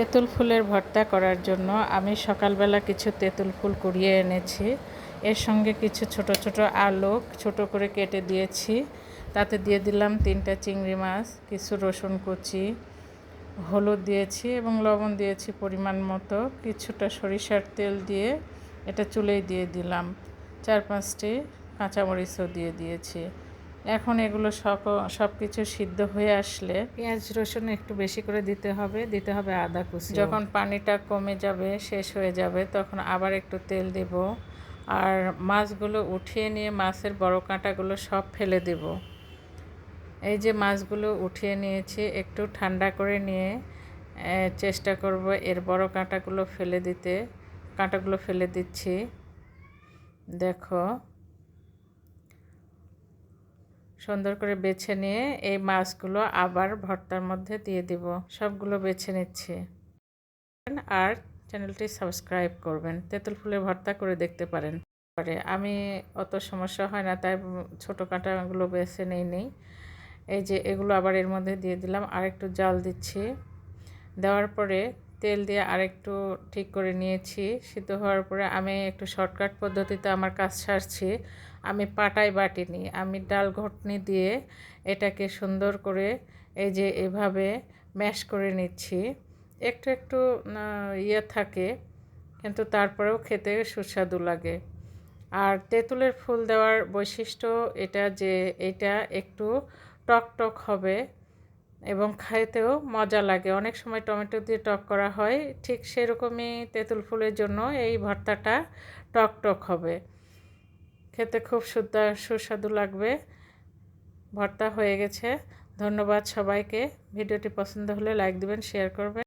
তেঁতুল ফুলের ভর্তা করার জন্য আমি সকালবেলা কিছু তেঁতুল ফুল কুড়িয়ে এনেছি। এর সঙ্গে কিছু ছোট ছোট আলু ছোট করে কেটে দিয়েছি। তাতে দিয়ে দিলাম তিনটা চিংড়ি মাছ, কিছু রসুন কুচি, হলুদ দিয়েছি এবং লবণ দিয়েছি পরিমাণ মতো। কিছুটা সরিষার তেল দিয়ে এটা চুলেই দিয়ে দিলাম। চার পাঁচটি কাঁচামরিচও দিয়ে দিয়েছি। এখন এগুলো সব সব কিছু সিদ্ধ হয়ে আসলে পেঁয়াজ রসুন একটু বেশি করে দিতে হবে দিতে হবে আদা কুচি। যখন পানিটা কমে যাবে শেষ হয়ে যাবে তখন আবার একটু তেল দেব আর মাছগুলো উঠিয়ে নিয়ে মাছের বড় কাঁটাগুলো সব ফেলে দেব। এই যে মাছগুলো উঠিয়ে নিয়েছি একটু ঠান্ডা করে নিয়ে চেষ্টা করব এর বড় কাঁটাগুলো ফেলে দিতে। কাঁটাগুলো ফেলে দিচ্ছি। দেখো সুন্দর করে বেছে নিয়ে এই মাছগুলো আবার ভর্তার মধ্যে দিয়ে দিব। সবগুলো বেছে নিচ্ছি। আর চ্যানেলটি সাবস্ক্রাইব করবেন। তেঁতুল ফুলের ভর্তা করে দেখতে পারেন। পরে আমি অত সমস্যা হয় না, তাই ছোটো কাঁটাগুলো বেছে নেই নেই। এই যে এগুলো আবার এর মধ্যে দিয়ে দিলাম। আর একটু জাল দিচ্ছি। দেওয়ার পরে তেল দিয়ে আরেকটু ঠিক করে নিয়েছি। সিদ্ধ হওয়ার পরে আমি একটু শর্টকাট পদ্ধতিতে আমার কাজ সারছি। আমি পাটায় বাটিনি, আমি ডাল ঘটনি দিয়ে এটাকে সুন্দর করে এই যে এভাবে ম্যাশ করে নিচ্ছি। একটু একটু ইয়ে থাকে, কিন্তু তারপরেও খেতে সুস্বাদু লাগে। আর তেঁতুলের ফুল দেওয়ার বৈশিষ্ট্য এটা যে, এটা একটু টক টক হবে। এবং খাইতেও মজা লাগে। অনেক সময় টমেটো দিয়ে টক করা হয়, ঠিক সেরকমই তেঁতুল ফুলের জন্য এই ভর্তাটা টক টক হবে। খেতে খুব সুস্বাদু লাগবে। ভর্তা হয়ে গেছে। ধন্যবাদ সবাইকে। ভিডিওটি পছন্দ হলে লাইক দিবেন, শেয়ার করবেন।